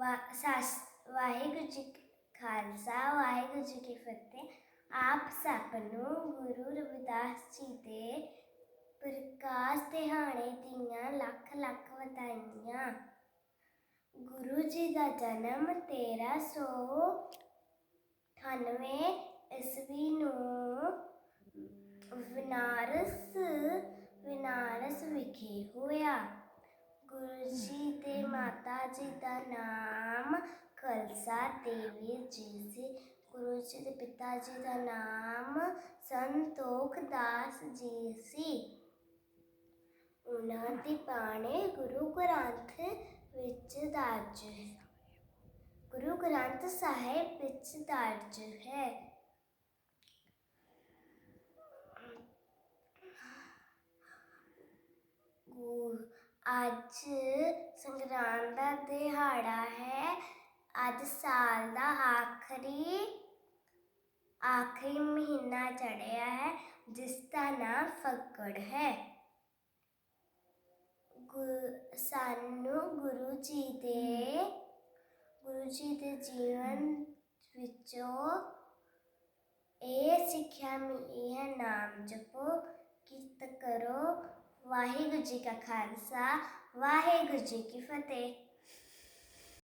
ਵਾ- ਸਸ- ਵਾਹਿਗੁਰੂ ਜੀ ਖਾਲਸਾ, ਵਾਹਿਗੁਰੂ ਜੀ ਕੀ ਫਤਿਹ। ਆਪ ਸਭ ਨੂੰ ਗੁਰੂ ਰਵਿਦਾਸ ਜੀ ਦੇ ਪ੍ਰਕਾਸ਼ ਦਿਹਾੜੇ ਦੀਆਂ ਲੱਖ ਲੱਖ ਵਧਾਈਆਂ। ਗੁਰੂ ਜੀ ਦਾ ਜਨਮ 1398 ਈਸਵੀ ਨੂੰ ਵਿਨਾਰਸ ਵਿਨਾਰਸ ਵਿਖੇ ਹੋਇਆ। ਗੁਰੂ ਜੀ ਦੇ ਮਾਤਾ ਜੀ ਦਾ ਨਾਮ ਕਲਸਾ ਦੇਵੀ ਜੀ ਸੀ ਗੁਰੂ ਜੀ ਦੇ ਪਿਤਾ ਜੀ ਦਾ ਨਾਮ ਸੰਤੋਖ ਦਾਸ ਜੀ ਸੀ ਉਹਨਾਂ ਦੀ ਬਾਣੀ ਗੁਰੂ ਗ੍ਰੰਥ ਵਿੱਚ ਦਰਜ ਹੈ। ਗੁਰੂ ਗ੍ਰੰਥ ਸਾਹਿਬ ਵਿੱਚ ਦਰਜ ਹੈ। ਅੱਜ ਸੰਗਰਾਂਦ ਦਾ ਦਿਹਾੜਾ ਹੈ। ਅੱਜ ਸਾਲ ਦਾ ਆਖਰੀ ਆਖਰੀ ਮਹੀਨਾ ਚੜਿਆ ਹੈ, ਜਿਸ ਦਾ ਨਾਮ ਫੱਗੜ ਹੈ। ਗੁ- ਸਾਨੂੰ ਗੁਰੂ ਜੀ ਦੇ, ਗੁਰੂ ਜੀ ਦੇ ਜੀਵਨ ਵਿੱਚੋਂ ਇਹ ਸਿੱਖਿਆ ਮਿਲੀ ਹੈ, ਨਾਮ ਜਪੋ ਕਿਰਤ ਕਰੋ। ਵਾਹਿਗੁਰੂ ਜੀ ਕਾ ਖਾਲਸਾ, ਵਾਹਿਗੁਰੂ ਜੀ ਕੀ ਫਤਿਹ।